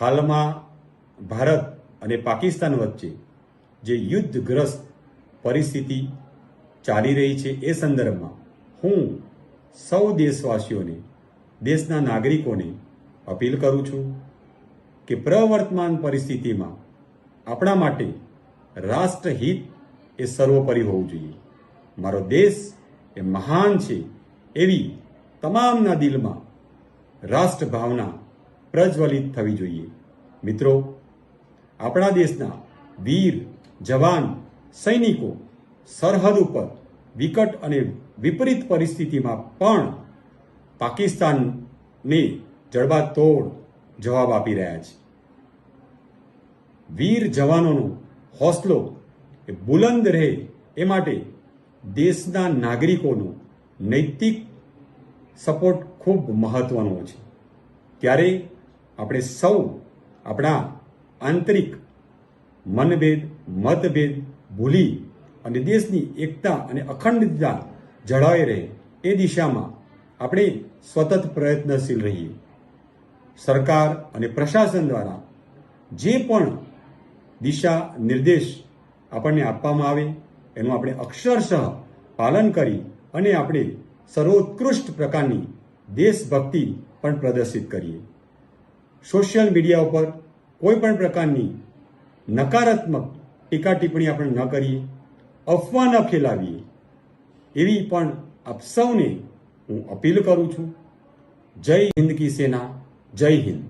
હાલમાં ભારત અને પાકિસ્તાન વચ્ચે જે યુદ્ધગ્રસ્ત પરિસ્થિતિ ચાલી રહી છે એ સંદર્ભમાં હું સૌ દેશવાસીઓને, દેશના નાગરિકોને અપીલ કરું છું કે પ્રવર્તમાન પરિસ્થિતિમાં આપણા માટે રાષ્ટ્રહિત એ સર્વોપરી હોવું જોઈએ. મારો દેશ એ મહાન છે એવી તમામના દિલમાં રાષ્ટ્ર ભાવના પ્રજ્વલિત થવી જોઈએ. મિત્રો, આપણા દેશના વીર, જવાન, સૈનિકો, સરહદ ઉપર વિકટ અને વિપરીત પરિસ્થિતિમાં પણ પાકિસ્તાનને જડબાતોડ જવાબ આપી રહ્યા છે. વીર જવાનોનો હોસલો એ બુલંદ રહે એ માટે દેશના નાગરિકોનો નૈતિક સપોર્ટ ખૂબ મહત્વનો છે. ત્યારે આપણે સૌ આપણા આંતરિક મનભેદ, મતભેદ ભૂલી અને દેશની એકતા અને અખંડતા જળવાઈ રહે એ દિશામાં આપણે સતત પ્રયત્નશીલ રહીએ. સરકાર અને પ્રશાસન દ્વારા જે પણ દિશા નિર્દેશ આપણને આપવામાં આવે, એનું આપણે અક્ષરશઃ પાલન કરી અને આપણે સર્વોત્કૃષ્ટ પ્રકારની દેશભક્તિ પણ પ્રદર્શિત કરીએ. સોશિયલ મીડિયા ઉપર કોઈ પણ પ્રકારની નકારાત્મક ટીકા ટિપ્પણી આપણે ન કરીએ, અફવા ન ફેલાવીએ, એવી પણ આપ સૌને હું અપીલ કરું છું. જય હિન્દ સેના, જય હિન્દ.